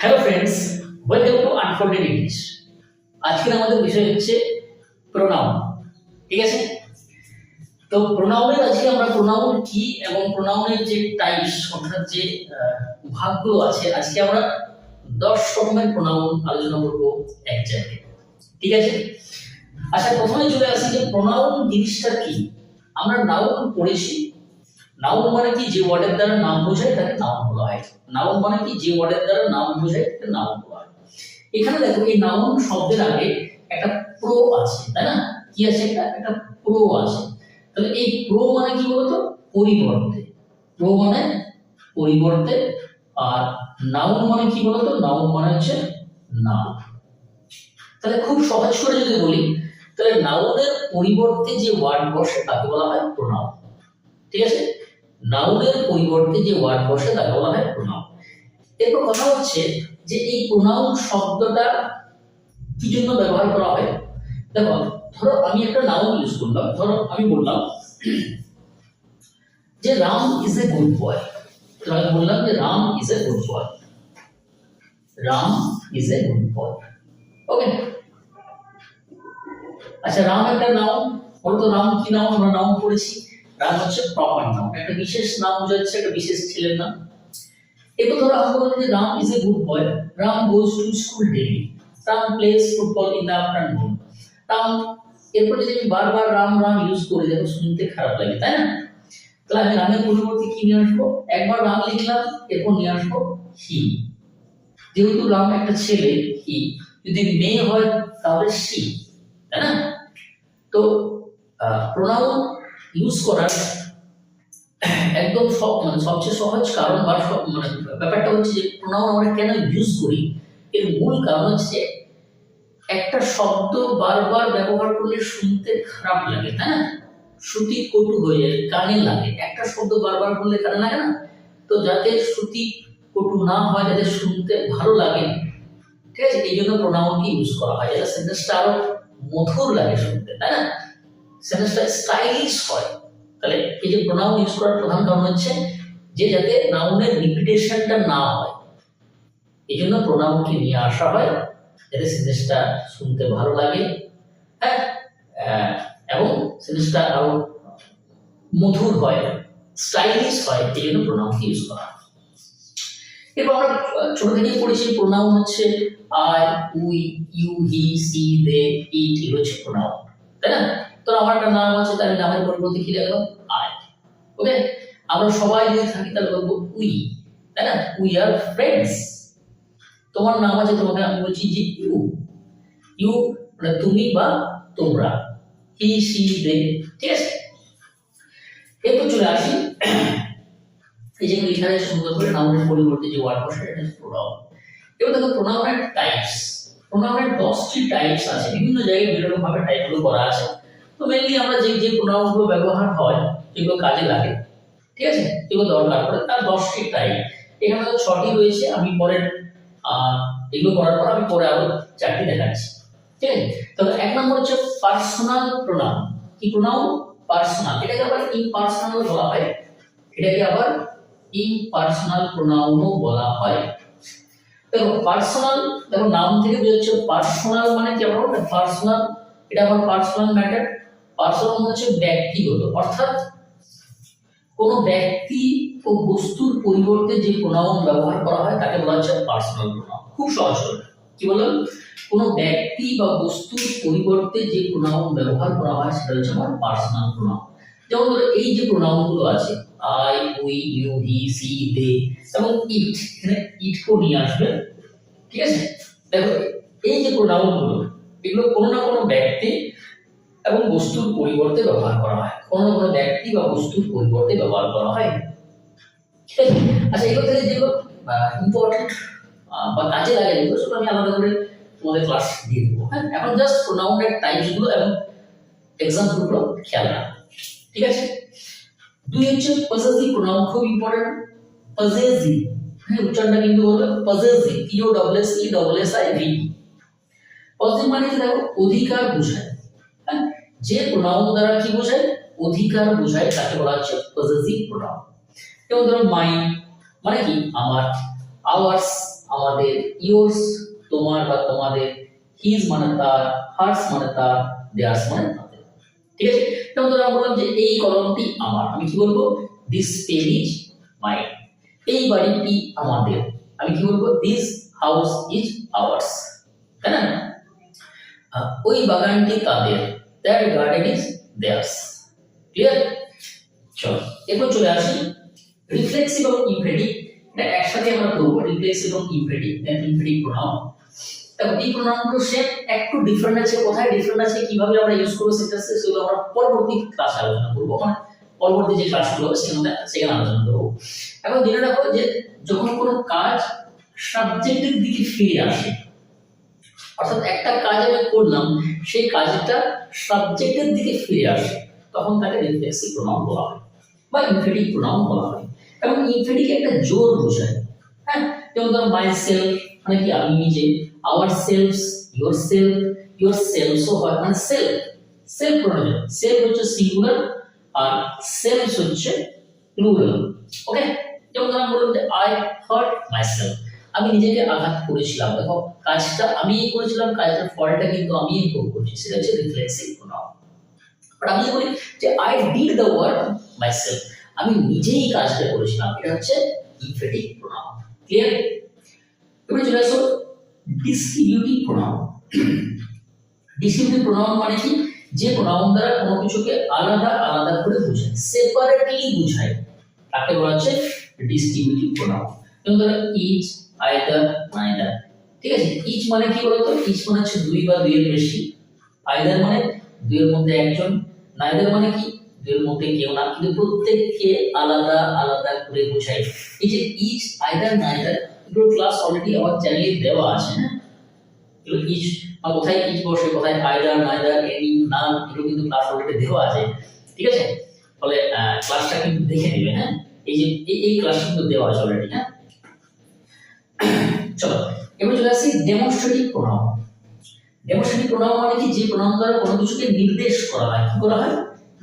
Hello friends welcome to unfolded English আজকের আমাদের বিষয় হচ্ছে প্রোনাউন ঠিক আছে? তো প্রোনাউনের আজকে আমরা প্রোনাউন কি এবং প্রোনাউনের যে টাইপস অর্থাৎ যে ভাগগুলো আছে, আজকে আমরা দশ রকমের প্রোনাউন আলোচনা করব এক জায়গায়। ঠিক আছে? আচ্ছা প্রথমে চলে আসি যে প্রোনাউন জিনিসটা কি। আমরা নাউন পড়েছি নাউন মানে কি? যে ওয়ার্ডের দ্বারা নাম বোঝায়, তাকে নাউন বলা হয়। নাউন মানে কি? যে ওয়ার্ডের দ্বারা নাম বোঝায়, তাকে নাউন বলা হয়। এখানে দেখো, এই নাউন শব্দের আগে একটা প্রো আছে, তাই না? কি আছে একটা? একটা প্রো আছে। তাহলে এই প্রো মানে কি বলতো? পরিবর্তে। প্রো মানে পরিবর্তে, আর নাউন মানে কি বলতো? নাউন মানে হচ্ছে নাম তাহলে খুব সহজ করে যদি বলি, তাহলে নাউনের পরিবর্তে যে ওয়ার্ড বসে, তাকে বলা হয় প্রোনাউন ঠিক আছে? নাউনের পরিবর্তে যে ওয়ার্ড বসে তাকে বলা হয় প্রোনাউন এরপর কথা হচ্ছে যে এই প্রোনাউন শব্দটা কি জন্য ব্যবহার করা হয়? দেখো, ধরো আমি একটা নাউন ইউজ করলাম, ধরো আমি বললাম যে Ram is a good boy আমি বললাম যে Ram is a good boy Ram is a good boy okay আচ্ছা রাম একটা নাম বলতো রাম কি নাম আমরা নাম পড়েছি। রাম হচ্ছে প্রপার নাম। একটা বিশেষ নাম বোঝাচ্ছে একটা বিশেষ ছেলের নাম। এরপর ধরো আমরা বললাম যে Ram is a good boy Ram goes to school daily Ram plays football in the afternoon Ram এরপর যদি আমি বারবার রাম রাম ইউজ করি দেখো শুনতে খারাপ লাগে, তাই না? তাহলে আমি রামের পরিবর্তে কি নিয়ে আসব? একবার রাম লিখলাম, এরপর নিয়ে আসব হি যেহেতু রাম একটা ছেলে হি যদি মেয়ে হয়, তাহলে সি তাই না? তো প্রোনাউন ইউজ করার একদম সব মানে সবচেয়ে সহজ কারণ বা মানে ব্যাপারটা হচ্ছে যে প্রোনাউন আমরা কেন ইউজ করি? এর মূল কারণ হচ্ছে একটা শব্দ বারবার ব্যবহার করলে শুনতে খারাপ লাগে, তাই না? শ্রুতি কটু হয়ে যায়, কানে লাগে। একটা শব্দ বারবার বললে কানে লাগে না? তো যাতে শ্রুতি কটু না হয়, যাতে শুনতে ভালো লাগে, ঠিক আছে? এই জন্য প্রোনাউনকে ইউজ করা হয়। যাতে সেন্টেন্সটা আরও মধুর লাগে শুনতে, তাই না? সেন্টেন্সটা স্টাইলিশ হয়। তাহলে এই যে প্রোনাউন ইউজ করার প্রধান কারণ হচ্ছে যে যাতে নাউনের রিপিটেশনটা না হয়। এই জন্য প্রোনাউনকে নিয়ে আসা হয়, যাতে সেন্টেন্সটা শুনতে ভালো লাগে। হ্যাঁ? এবং সেন্টেন্সটা আরও মধুর হয় স্টাইলিশ হয়, এই জন্য প্রোনাউনকে ইউজ করা হয়। এরপর আমরা ছোট থেকেই পড়েছি প্রোনাউন হচ্ছে I we you he she they it এগুলো হচ্ছে প্রোনাউন তাই না? তো আমার একটা নাম আছে তার নামের পরিবর্তে কি লিখলাম আই ওকে? আমরা সবাই যদি থাকি, তাহলে বলব উই, তাই না? উই আর ফ্রেন্ডস তোমার নাম আছে, তোমাকে আমি বলছি যে ইউ ইউ মানে তুমি বা তোমরা। হি সি দে ঠিক আছে? এরপর চলে আসি। এই যে আছে সুন্দর করে নাউনের পরিবর্তে যে ওয়ার্ড বসে এটা প্রোনাউন এবার দেখো প্রোনাউনের টাইপস প্রোনাউনের দশটি টাইপস আছে। বিভিন্ন জায়গায় বিভিন্ন ভাবে টাইপগুলো করা আছে। তো মেনলি আমরা যে যে প্রোনাউনগুলো ব্যবহার হয়, যেগুলো কাজে লাগে, ঠিক আছে? যেগুলো দরকার পড়ে, তার দশটি টাইপ এখানে তো ছটি রয়েছে, আমি পরের এগুলো করার পর আমি পরে আরও চারটি দেখাচ্ছি। ঠিক আছে? তবে এক নম্বর হচ্ছে পার্সোনাল প্রোনাউন কি প্রোনাউন পার্সোনাল এটাকে আবার ইম্পার্সোনাল বলা হয়। এটাকে আবার ইম্পার্সোনাল প্রোনাউনও বলা হয়। দেখো পার্সোনাল দেখো, নাম থেকে বোঝাচ্ছে পার্সোনাল মানে কি আমরা পার্সোনাল এটা আমার পার্সোনাল ম্যাটার পার্সোনাল মানে হচ্ছে ব্যক্তিগত। অর্থাৎ কোন ব্যক্তি ও বস্তুর পরিবর্তে যে প্রোনাউন ব্যবহার করা হয়, তাকে বলা হচ্ছে পার্সোনাল প্রোনাউন খুব সহজ কি বললাম? কোন ব্যক্তি বা বস্তুর পরিবর্তে যে প্রোনাউন ব্যবহার করা হয়, সেটা হচ্ছে আমার পার্সোনাল প্রোনাউন যেমন ধরো, এই যে প্রোনাউনগুলো আছে I we you he she they এবং ইট এখানে ইটকেও নিয়ে আসবে। ঠিক আছে? দেখো, এই যে প্রোনাউনগুলো এগুলো কোনো না কোনো ব্যক্তি এবং বস্তুর পরিবর্তে ব্যবহার করা হয়। কোনো কোনো ব্যক্তি বা বস্তুর পরিবর্তে ব্যবহার করা হয়। ঠিক আছে? আচ্ছা এগুলো থেকে যেগুলো ইম্পর্টেন্ট বা কাজে লাগে যেগুলো, সেগুলো আমি আলাদা করে তোমাদের ক্লাস দিয়ে দেবো হ্যাঁ? এখন জাস্ট প্রোনাউনের টাইপসগুলো এবং এক্সাম্পলগুলো খেয়াল রাখো। ঠিক আছে? দুই হচ্ছে পজেসিভ প্রোনাউন খুব ইম্পর্টেন্ট পজেসিভ হ্যাঁ উচ্চারণটা কিন্তু বলবে possessive P O double S E double S I V possessive মানে কি দেখো? অধিকার বোঝায়। যে প্রোনাউন দ্বারা কি বোঝায়? অধিকার বোঝায়, তাকে বলা হচ্ছে পজেসিভ প্রোনাউন যেমন ধরো মাই মানে কি? আমার আওয়ার্স আমাদের ইয়োর্স তোমার বা তোমাদের হিজ মানে তার হার্স মানে তার দেয়ার্স মানে তাদের। ঠিক আছে? যেমন ধরো, আমরা বললাম যে এই কলমটি আমার। আমি কি বলব? দিস পেন ইজ মাই এই বাড়িটি আমাদের। আমি কি বলব? দিস হাউস ইজ আওয়ার্স তাই না? ওই বাগানটি তাদের। That garden is theirs clear চলো এরপর চলে আসি রিফ্লেক্সিভ এবং ইমপ্রেটিভ এটা একসাথে আমরা করব রিফ্লেক্সিভ এবং ইমপ্রেটিভ দেন ইমপ্রেটিভ প্রোনাউন দেখো, এই প্রোনাউনগুলো সেম একটু ডিফারেন্ট আছে। কোথায় ডিফারেন্ট আছে, কীভাবে আমরা ইউজ করব সেটা সেগুলো আমরা পরবর্তী ক্লাসে আলোচনা করব। মানে পরবর্তী যে ক্লাসগুলো হবে সেখানে সেখানে আলোচনা করব। এখন জেনে রাখো যে যখন কোনো কাজ সাবজেক্টের দিকে ফিরে আসে অর্থাৎ একটা কাজ আমি করলাম, সেই কাজটা সাবজেক্টের দিকে ফিরে আসে, তখন তাকে রিফ্লেক্সিভ প্রোনাউন বলা হয় বা ইনফিনিটিভ প্রোনাউন বলা হয়। এবং ইনফিনিটিভ একটা জোর বোঝায়। হ্যাঁ যেমন ধরো মাই সেলফ মানে কি আমি নিজে আওয়ার সেলফস ইয়োর সেলফ ইয়োর সেলফসও হয় মানে সেলফ সেলফ প্রোনাউন সেলফ হচ্ছে সিঙ্গুলার আর সেলফস হচ্ছে প্লুরাল ওকে যেমন ধরো বললাম যে আই হার্ট মাই সেলফ আমি নিজেকে আঘাত করেছিলাম। দেখো, কাজটা আমি করেছিলাম কাজটার ফলটা কিন্তু আমি ভোগ করছি। সেটা হচ্ছে রিফ্লেক্সিভ প্রোনাউন বাট আমি বলি যে I did the work myself আমি নিজেই কাজটা করেছিলাম। এটা হচ্ছে ইনফিনিটিভ প্রোনাউন ক্লিয়ার এবারে চলে আসো ডিস্ট্রিবিউটিভ প্রোনাউন ডিস্ট্রিবিউটিভ প্রোনাউন মানে কি? যে প্রোনাউন দ্বারা কোনো কিছুকে আলাদা আলাদা করে বোঝায় সেপারেটলি বোঝায়। তাকে বলা হচ্ছে ডিস্ট্রিবিউটিভ প্রোনাউন যেমন ধরো ইচ আইদার নাইদার ঠিক আছে? ইচ মানে কি বলতো? ইচ মানে হচ্ছে দুই বা দুইয়ের বেশি। আইদার মানে দুইয়ের মধ্যে একজন নাইদার মানে কি? দুইয়ের মধ্যে কেউ না। কিন্তু প্রত্যেককে আলাদা আলাদা করে বোঝায় এই যে ইচ আইদার নাইদার এগুলো ক্লাস অলরেডি আমার চ্যানেলে দেওয়া আছে হ্যাঁ? এগুলো ইচ বা কোথায় ইচ বসে, কোথায় আইদার নাইদার এনি নান এগুলো কিন্তু ক্লাস অলরেডি দেওয়া আছে। ঠিক আছে? ফলে ক্লাসটা কিন্তু দেখে নেবে হ্যাঁ? এই যে, এই- এই ক্লাস কিন্তু দেওয়া আছে অলরেডি হ্যাঁ? চলো, এবার চলে আসি ডেমনস্ট্রেটিভ প্রোনাউন ডেমনস্ট্রেটিভ প্রোনাউন মানে কি? যে প্রোনাউন দ্বারা কোনো কিছুকে নির্দেশ করা হয়। কি করা হয়?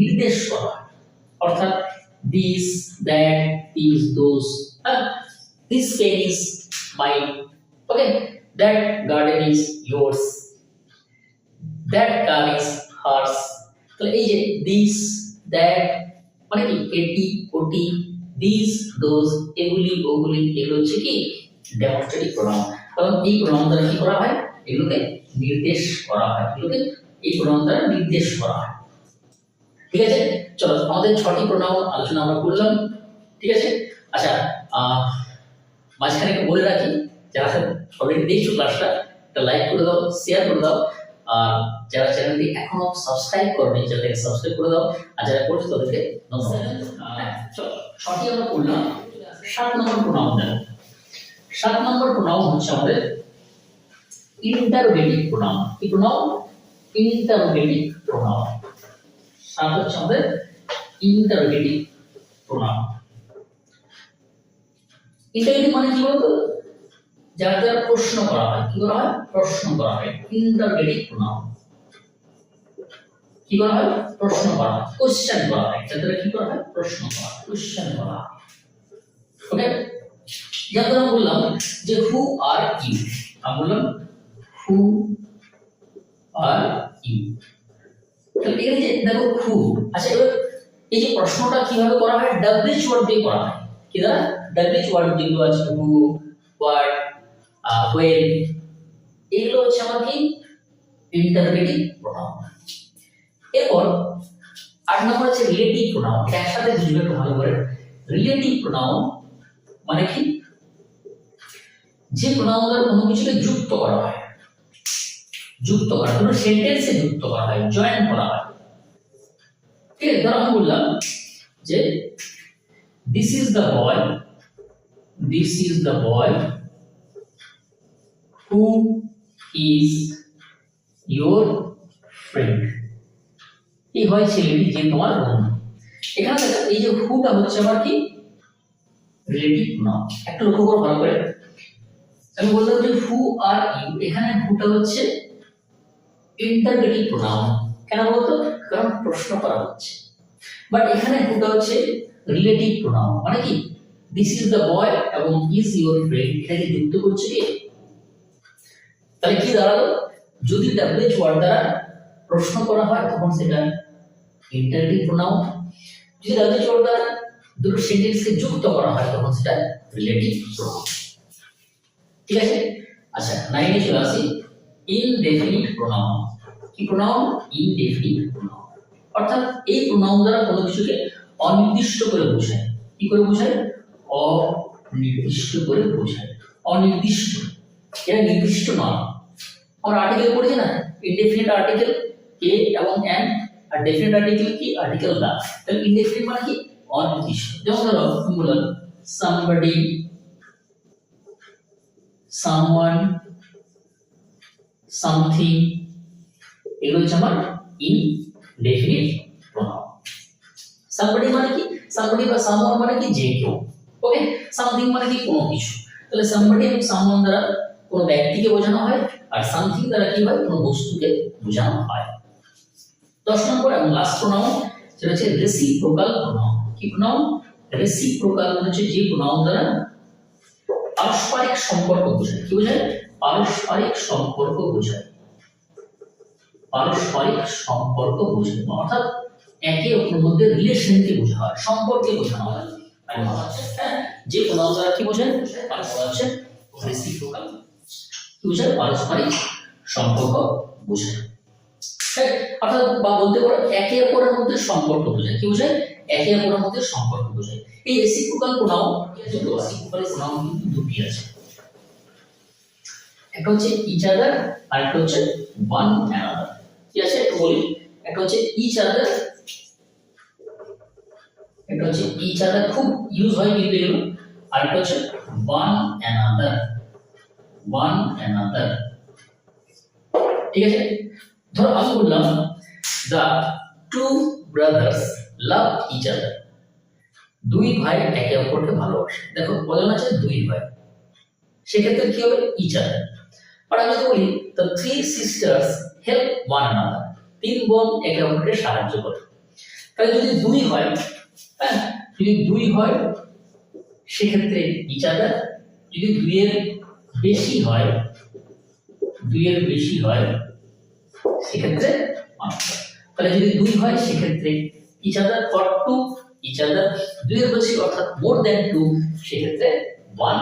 নির্দেশ করা হয়। অর্থাৎ this that this those this pen is mine that garden is yours that car is hers তাহলে এই যে দিস দ্যাট মানে কি? এটি ওটি দিস দোজ এগুলি, ওগুলি, এগুলো হচ্ছে কি? ডেমনস্ট্রেটিভ প্রোনাউন কারণ এই প্রোনাউন দ্বারা কি করা হয়? এগুলোকে নির্দেশ করা হয়। এগুলোকে এই প্রোনাউন দ্বারা নির্দেশ করা হয়। ঠিক আছে? চলো আমাদের ছটি প্রোনাউন আলোচনা আমরা করলাম। ঠিক আছে? আচ্ছা মাঝখানে একটু বলে রাখি যারা অলরেডি দেখছ ক্লাসটা একটা লাইক করে দাও শেয়ার করে দাও। আর যারা চ্যানেলটি এখনও সাবস্ক্রাইব করনি চ্যানেলটাকে সাবস্ক্রাইব করে দাও। আর যারা করছ তাদেরকে ধন্যবাদ। আহ, চলো ছটি আমরা করলাম। সাত নম্বর প্রোনাউন দেখো সাত নম্বর প্রোনাউন হচ্ছে আমাদের ইন্টারোগেটিভ প্রোনাউন কি প্রোনাউন ইন্টারোগেটিভ প্রোনাউন সাত হচ্ছে আমাদের ইন্টারোগেটিভ প্রোনাউন ইন্টারোগেটিভ মানে কি বলতো? যার দ্বারা প্রশ্ন করা হয়, কি করা হয়? প্রশ্ন করা হয়। ইন্টারোগেটিভ প্রোনাউন কি করা হয়? প্রশ্ন করা হয়। কোশ্চেন করা হয়। যার দ্বারা কি করা হয়? প্রশ্ন করা হয়। কোশ্চেন করা হয়। ওকে আমরা বললাম যে হু আর ইউ আমরা বললাম হু আর ইউ তাহলে এখানে যে দেখো হু আচ্ছা এবার এই যে প্রশ্নটা কীভাবে করা হয় ডাব্লিউএইচ ওয়ার্ড দিয়ে করা হয়। কি দ্বারা ডাব্লিউএইচ ওয়ার্ড যেগুলো আছে হু হোয়াট হোয়েন এগুলো হচ্ছে আমার কি? ইন্টারগ্রেটিভ প্রোনাউন এরপর আট নম্বর হচ্ছে রিলেটিভ প্রোনাউন একসাথে বুঝবে ভালো করে। রিলেটিভ প্রোনাউন মানে কি? যে দ্বারা কোনো কিছুকে যুক্ত করা হয়। যুক্ত করা, কোনো সেন্টেন্সে যুক্ত করা হয় জয়েন করা হয়। ঠিক আছে, ধরো আমি বললাম যে this is the boy this is the boy who is your friend এই হয় ছেলেটি যে তোমার বন্ধু। এখানে এই যে হুটা হচ্ছে আমার কি? রিলেটিভ নাম একটু লক্ষ্য করো ভালো করে। আমি বললাম যে হু আর ইউ এখানে হুটা হচ্ছে ইন্টারগেটিভ প্রোনাউন কেন বলতো? কারণ প্রশ্ন করা হচ্ছে। বাট এখানে হুটা হচ্ছে রিলেটিভ প্রোনাউন মানে কি? দিস ইজ দ্য বয় এবং ইজ ইউর ফ্রেন্ড এটাকে যুক্ত করছে কে? তাহলে কি দাঁড়াল? যদি ডাব্লিউএইচ ওয়ার্ড দ্বারা প্রশ্ন করা হয়, তখন সেটা ইন্টারেটিভ প্রোনাউন যদি ডাব্লিউএইচ ওয়ার্ড দ্বারা দুটো সেন্টেন্সকে যুক্ত করা হয়, তখন সেটা রিলেটিভ প্রোনাউন ঠিক আছে? আচ্ছা নাইনে চলে আসি। ইনডেফিনিট প্রোনাউন কি প্রোনাউন ইনডেফিনিট প্রোনাউন অর্থাৎ এই প্রোনাউন দ্বারা কোনো কিছুকে অনির্দিষ্ট করে বোঝায়। কি করে বোঝায়? অনির্দিষ্ট করে বোঝায়। অনির্দিষ্ট। এটা নির্দিষ্ট নয়। আমরা আর্টিকেল পড়েছি না? ইনডেফিনিট আর্টিকেল এ এবং এন আর ডেফিনিট আর্টিকেল কি? আর্টিকেল দা তাহলে ইনডেফিনিট মানে কি? অনির্দিষ্ট। যেমন ধরো বললাম somebody someone, something, এগুলো হচ্ছে আমার ইনডেফিনিট প্রোনাউন somebody মানে কি? somebody বা someone মানে কি? যে কেউ। ওকে something মানে কি? কোনো কিছু। তাহলে somebody এবং someone দ্বারা কোনো ব্যক্তিকে বোঝানো হয় আর সামথিং দ্বারা কি হয়? কোনো বস্তুকে বোঝানো হয়। দশ নম্বর এবং লাস্ট প্রোনাউন সেটা হচ্ছে রেসিপ্রোকাল প্রোনাউন কি প্রোনাউন রেসিপ্রোকাল মানে হচ্ছে যে প্রোনাউন দ্বারা পারস্পরিক সম্পর্ক বোঝায়। কি বোঝায়? পারস্পরিক সম্পর্ক বোঝায়। পারস্পরিক সম্পর্ক বোঝায়। অর্থাৎ একে অপরের মধ্যে রিলেশনকে বোঝা হয় সম্পর্কে বোঝানো হয়। হ্যাঁ, যে দ্বারা কি বলা হচ্ছে রেসিপ্রোকাল কি বোঝায়? পারস্পরিক সম্পর্ক বোঝায়। হ্যাঁ, অর্থাৎ বা বলতে পারো একে অপরের মধ্যে সম্পর্ক বোঝায়। কি বোঝায়? একে অপরের মধ্যে সম্পর্ক বোঝায়। এই রেসিপ্রোকাল প্রোনাউন দুটো রেসিপ্রোকাল প্রোনাউন কিন্তু দুটি আছে। একটা হচ্ছে ইচ আদার আর একটা হচ্ছে ওয়ান অ্যানাদার ঠিক আছে? একটু বলি। একটা হচ্ছে ইচ আদার একটা হচ্ছে ইচ আদার খুব ইউজ হয় কিন্তু এগুলো। আর একটা হচ্ছে ওয়ান অ্যানাদার ওয়ান অ্যানাদার ঠিক আছে? ধরো আমি বললাম the two brothers love each other দুই ভাই একে অপরকে ভালোবাসে। দেখো, কজন আছে? দুই ভাই। সেক্ষেত্রে কি হবে? ইচ আদার আর আমি যদি বলি the three sisters help one another তিন বোন একে অপরকে সাহায্য করে। তাহলে যদি দুই হয় হ্যাঁ যদি দুই হয়, সেক্ষেত্রে ইচ আদার যদি দুইয়ের বেশি হয়, দুইয়ের বেশি হয় সেক্ষেত্রে তাহলে যদি দুই হয়, সেক্ষেত্রে each other for two each other দুইয়ের বেশি, অর্থাৎ মোর দ্যান টু সেক্ষেত্রে ওয়ান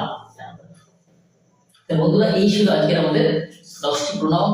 বন্ধুরা, এই ছিল আজকের আমাদের দশটি প্রণাম